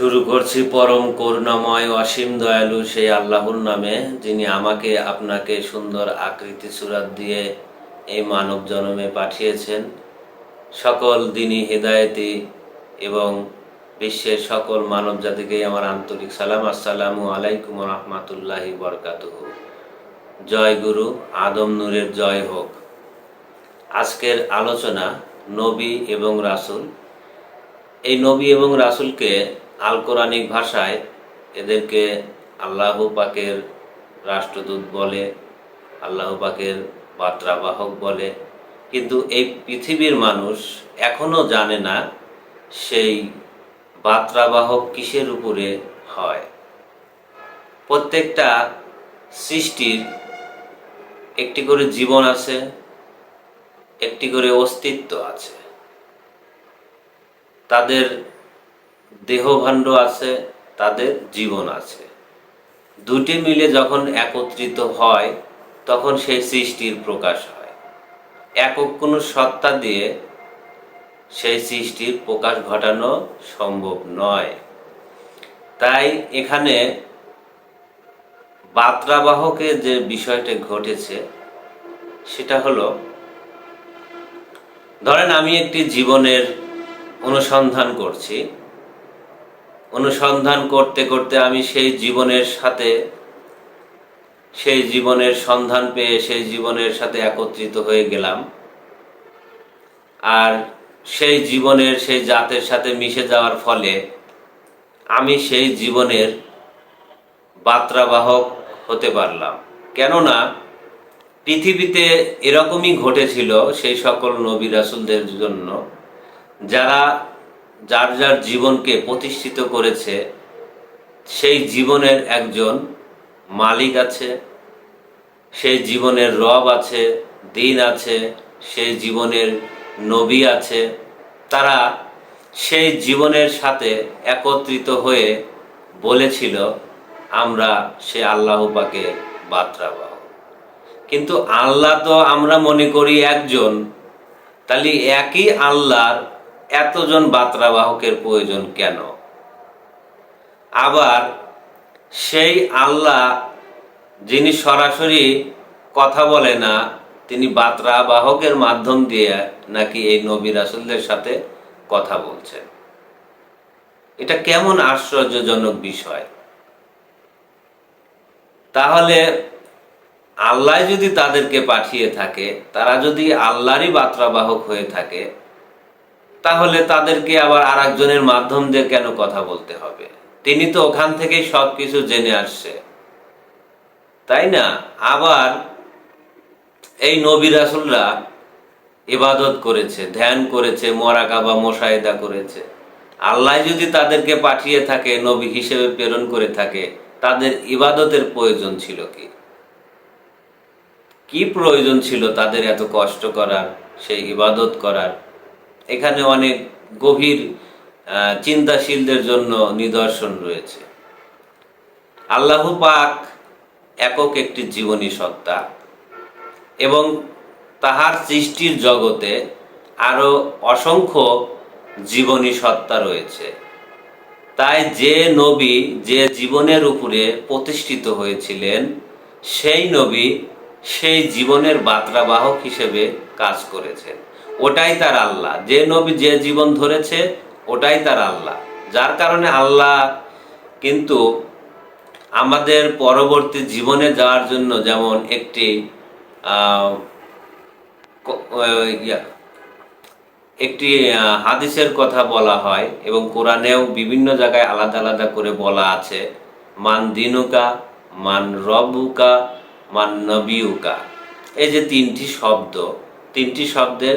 শুরু করছি পরম করুণাময় অসীম দয়ালু সেই আল্লাহর নামে, যিনি আমাকে আপনাকে সুন্দর আকৃতি সুরাত দিয়ে এই মানব জন্মে পাঠিয়েছেন। সকল দিনই হেদায়েতি এবং বিশ্বের সকল মানব জাতিকেই আমার আন্তরিক সালাম। আসসালামু আলাইকুম রহমাতুল্লাহি বরকাতুহ। জয় গুরু, আদম নূরের জয় হোক। আজকের আলোচনা নবী এবং রাসূল। এই নবী এবং রাসূলকে আল কোরআনিক ভাষায় এদেরকে আল্লাহ পাকের রাষ্ট্রদূত বলে, আল্লাহ পাকের বার্তাবাহক বলে। কিন্তু এই পৃথিবীর মানুষ এখনও জানে না সেই বার্তাবাহক কিসের উপরে হয়। প্রত্যেকটা সৃষ্টির একটি করে জীবন আছে, একটি করে অস্তিত্ব আছে। তাদের দেহভাণ্ড আছে, তাদের জীবন আছে। দুটি মিলে যখন একত্রিত হয়, তখন সেই সৃষ্টির প্রকাশ হয়। একক কোনো সত্তা দিয়ে সেই সৃষ্টির প্রকাশ ঘটানো সম্ভব নয়। তাই এখানে বাত্রাবাহকে যে বিষয়টা ঘটেছে, সেটা হলো, ধরেন আমি একটি জীবনের অনুসন্ধান করছি। অনুসন্ধান করতে করতে আমি সেই জীবনের সাথে, সেই জীবনের সন্ধান পেয়ে সেই জীবনের সাথে একত্রিত হয়ে গেলাম। আর সেই জীবনের, সেই জাতের সাথে মিশে যাওয়ার ফলে আমি সেই জীবনের বার্তাবাহক হতে পারলাম। কেননা, পৃথিবীতে এরকমই ঘটেছিল সেই সকল নবী রাসুলদের জন্য, যারা যার যার জীবনকে প্রতিষ্ঠিত করেছে, সেই জীবনের একজন মালিক আছে, সেই জীবনের রব আছে, দিন আছে, সেই জীবনের নবী আছে। তারা সেই জীবনের সাথে একত্রিত হয়ে বলেছিল, আমরা সে আল্লাহ পাকে বার্তাবাহ কিন্তু আল্লাহ তো আমরা মনে করি একজন, তাহলে একই আল্লাহর এতজন বার্তাবাহকের প্রয়োজন কেন? আবার সেই আল্লাহ যিনি সরাসরি কথা বলে না, তিনি বার্তাবাহকের মাধ্যম দিয়ে নাকি এই নবী রাসুলদের সাথে কথা বলছেন? এটা কেমন আশ্চর্যজনক বিষয়। তাহলে আল্লাহ যদি তাদেরকে পাঠিয়ে থাকে, তারা যদি আল্লাহরই বার্তাবাহক হয়ে থাকে তাহলে তাদেরকে আবার আর একজনের মাধ্যম দিয়ে কেন কথা বলতে হবে? তিনি তো ওখান থেকেই সব কিছু জেনে আসছে। তাই না? আবার এই নবী রাসুলরা ইবাদত করেছে, ধ্যান করেছে মরাকাবা মোশাহেদা করেছে। আল্লাহ যদি তাদেরকে পাঠিয়ে থাকে, নবী হিসেবে প্রেরণ করে থাকে, তাদের ইবাদতের প্রয়োজন ছিল কি? কি প্রয়োজন ছিল তাদের এত কষ্ট করার, সেই ইবাদত করার? এখানে অনেক গভীর চিন্তাশীলদের জন্য নিদর্শন রয়েছে। আল্লাহ পাক একক একটি জীবনী সত্তা এবং তাহার সৃষ্টির জগতে আরও অসংখ্য জীবনী সত্তা রয়েছে। তাই যে নবী যে জীবনের উপরে প্রতিষ্ঠিত হয়েছিলেন, সেই নবী সেই জীবনের বার্তাবাহক হিসেবে কাজ করেছেন। ওটাই তার আল্লাহ। যে নবী যে জীবন ধরেছে, ওটাই তার আল্লাহ। যার কারণে আল্লাহ কিন্তু আমাদের পরবর্তী জীবনে যাওয়ার জন্য যেমন একটি একটি হাদিসের কথা বলা হয় এবং কোরআনেও বিভিন্ন জায়গায় আলাদা আলাদা করে বলা আছে, মান দিনুকা, মান রবুকা, মান নবিউকা। এই যে তিনটি শব্দ তিনটি শব্দের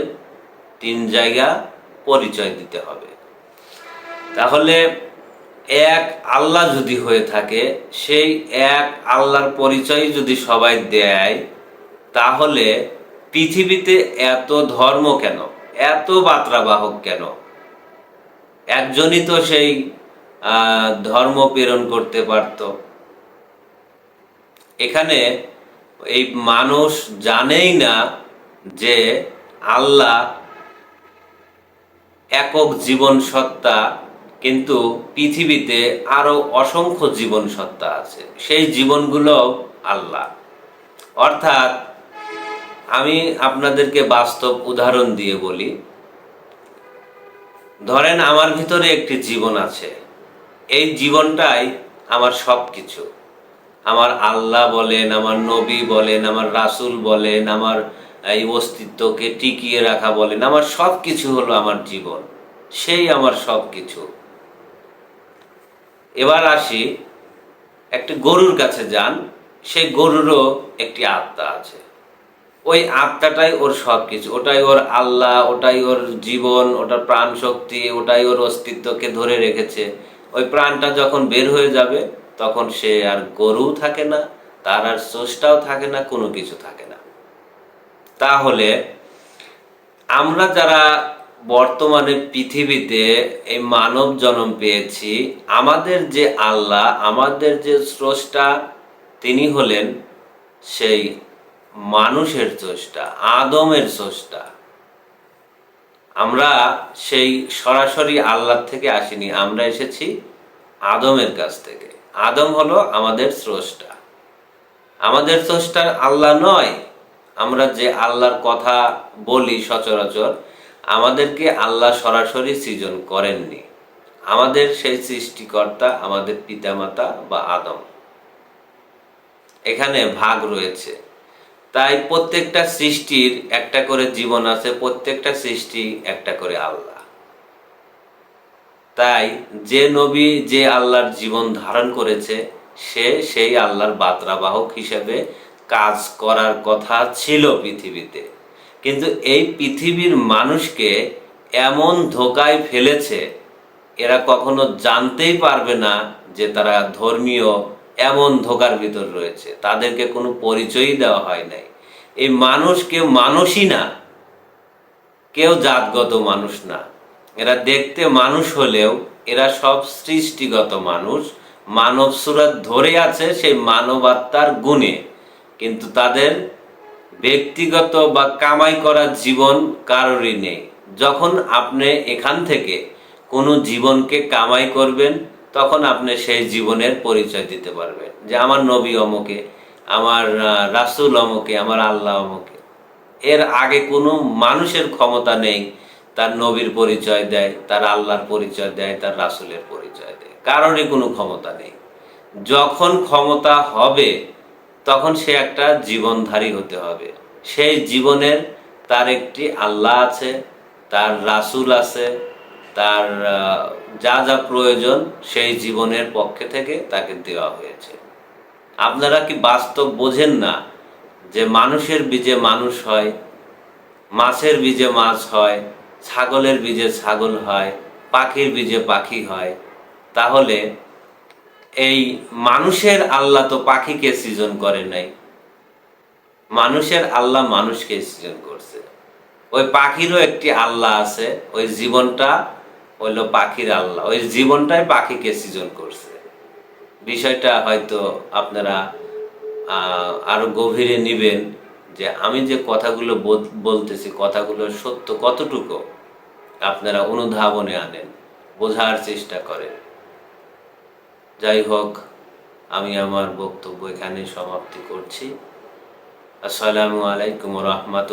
তিন জায়গা পরিচয় দিতে হবে। তাহলে এক আল্লাহ যদি হয়ে থাকে, সেই এক আল্লাহর পরিচয় যদি সবাই দেয়, তাহলে পৃথিবীতে এত ধর্ম কেন? এত বার্তাবাহক কেন? একজনই তো সেই ধর্ম প্রেরণ করতে পারত। এখানে এই মানুষ জানেই না যে আল্লাহ একক জীবন সত্তা, কিন্তু পৃথিবীতে আরও অসংখ্য জীবন সত্তা আছে। সেই জীবনগুলো আল্লাহ। অর্থাৎ আমি আপনাদেরকে বাস্তব উদাহরণ দিয়ে বলি। ধরেন আমার ভিতরে একটি জীবন আছে। এই জীবনটাই আমার সব কিছু আমার আল্লাহ বলেন, আমার নবী বলেন, আমার রাসূল বলেন, আমার এই অস্তিত্বকে টিকিয়ে রাখা বলেন, আমার সব কিছু হলো আমার জীবন, সেই আমার সব কিছু এবার আসি একটি গরুর কাছে যান সেই গরুরও একটি আত্মা আছে। ওই আত্মাটাই ওর সব কিছু ওটাই ওর আল্লাহ, ওটাই ওর জীবন, ওটার প্রাণ শক্তি ওটাই ওর অস্তিত্বকে ধরে রেখেছে। ওই প্রাণটা যখন বের হয়ে যাবে, তখন সে আর গরু থাকে না, তার আর স্রষ্টাও থাকে না, কোনো কিছু থাকে না। তাহলে আমরা যারা বর্তমানে পৃথিবীতে এই মানব জন্ম পেয়েছি, আমাদের যে আল্লাহ, আমাদের যে স্রষ্টা, তিনি হলেন সেই মানুষের স্রষ্টা, আদমের স্রষ্টা। আমরা সেই সরাসরি আল্লাহ থেকে আসিনি, আমরা এসেছি আদমের কাছ থেকে। আদম হলো আমাদের স্রষ্টা। আমাদের স্রষ্টা আল্লাহ নয় আমরা যে আল্লাহর কথা বলি সচরাচর, আমাদেরকে আল্লাহ সরাসরি সৃজন করেননি। আমাদের সেই সৃষ্টিকর্তা আমাদের পিতামাতা বা আদম। এখানে ভাগ রয়েছে। তাই প্রত্যেকটা সৃষ্টির একটা করে জীবন আছে, প্রত্যেকটা সৃষ্টি একটা করে আল্লাহ। তাই যে নবী যে আল্লাহর জীবন ধারণ করেছে, সে সেই আল্লাহর বার্তাবাহক হিসেবে কাজ করার কথা ছিল পৃথিবীতে। কিন্তু এই পৃথিবীর মানুষকে এমন ধোকায় ফেলেছে, এরা কখনো জানতেই পারবে না যে তারা ধর্মীয় এমন ধোকার ভিতর রয়েছে। তাদেরকে কোনো পরিচয়ই দেওয়া হয় নাই। এই মানুষ কেউ মানুষই না, কেউ জাতগত মানুষ না। এরা দেখতে মানুষ হলেও এরা সব সৃষ্টিগত মানুষ। মানব সুরত ধরে আছে সেই মানবাত্মার গুণে। কিন্তু তাদের ব্যক্তিগত বা কামাই করার জীবন কারোরই নেই। যখন আপনি এখান থেকে কোনো জীবনকে কামাই করবেন, তখন আপনি সেই জীবনের পরিচয় দিতে পারবেন যে আমার নবী অমকে, আমার রাসূল অমকে, আমার আল্লাহ অমকে। এর আগে কোনো মানুষের ক্ষমতা নেই, তার নবীর পরিচয় দেয়, তার আল্লাহর পরিচয় দেয়, তার রাসুলের পরিচয় দেয়। কারণে কোনো ক্ষমতা নেই। যখন ক্ষমতা হবে তখন সে একটা জীবনধারী হতে হবে। সেই জীবনের তার একটি আল্লাহ আছে, তার রাসুল আছে, তার যা যা প্রয়োজন সেই জীবনের পক্ষে থেকে তাকে দেওয়া হয়েছে। আপনারা কি বাস্তব বোঝেন না যে মানুষের বীজে মানুষ হয়, মাছের বীজে মাছ হয়, ছাগলের বীজে ছাগল হয়, পাখির বীজে পাখি হয়? তাহলে এই মানুষের আল্লাহ তো পাখিকে সৃজন করে নাই। মানুষের আল্লাহ মানুষকে সৃজন করছে। ওই পাখিরও একটি আল্লাহ আছে, ওই জীবনটা হইল পাখির আল্লাহ। ওই জীবনটাই পাখিকে সৃজন করছে। বিষয়টা হয়তো আপনারা আরও গভীরে নিবেন যে আমি যে কথাগুলো বল- বলতেছি, কথাগুলো সত্য কতটুকু, আপনারা অনুধাবনে আনেন, বোঝার চেষ্টা করেন। যাই হোক আমি আমার বক্তব্য এখানে সমাপ্তি করছি। আসসালামু আলাইকুম রহমাতুল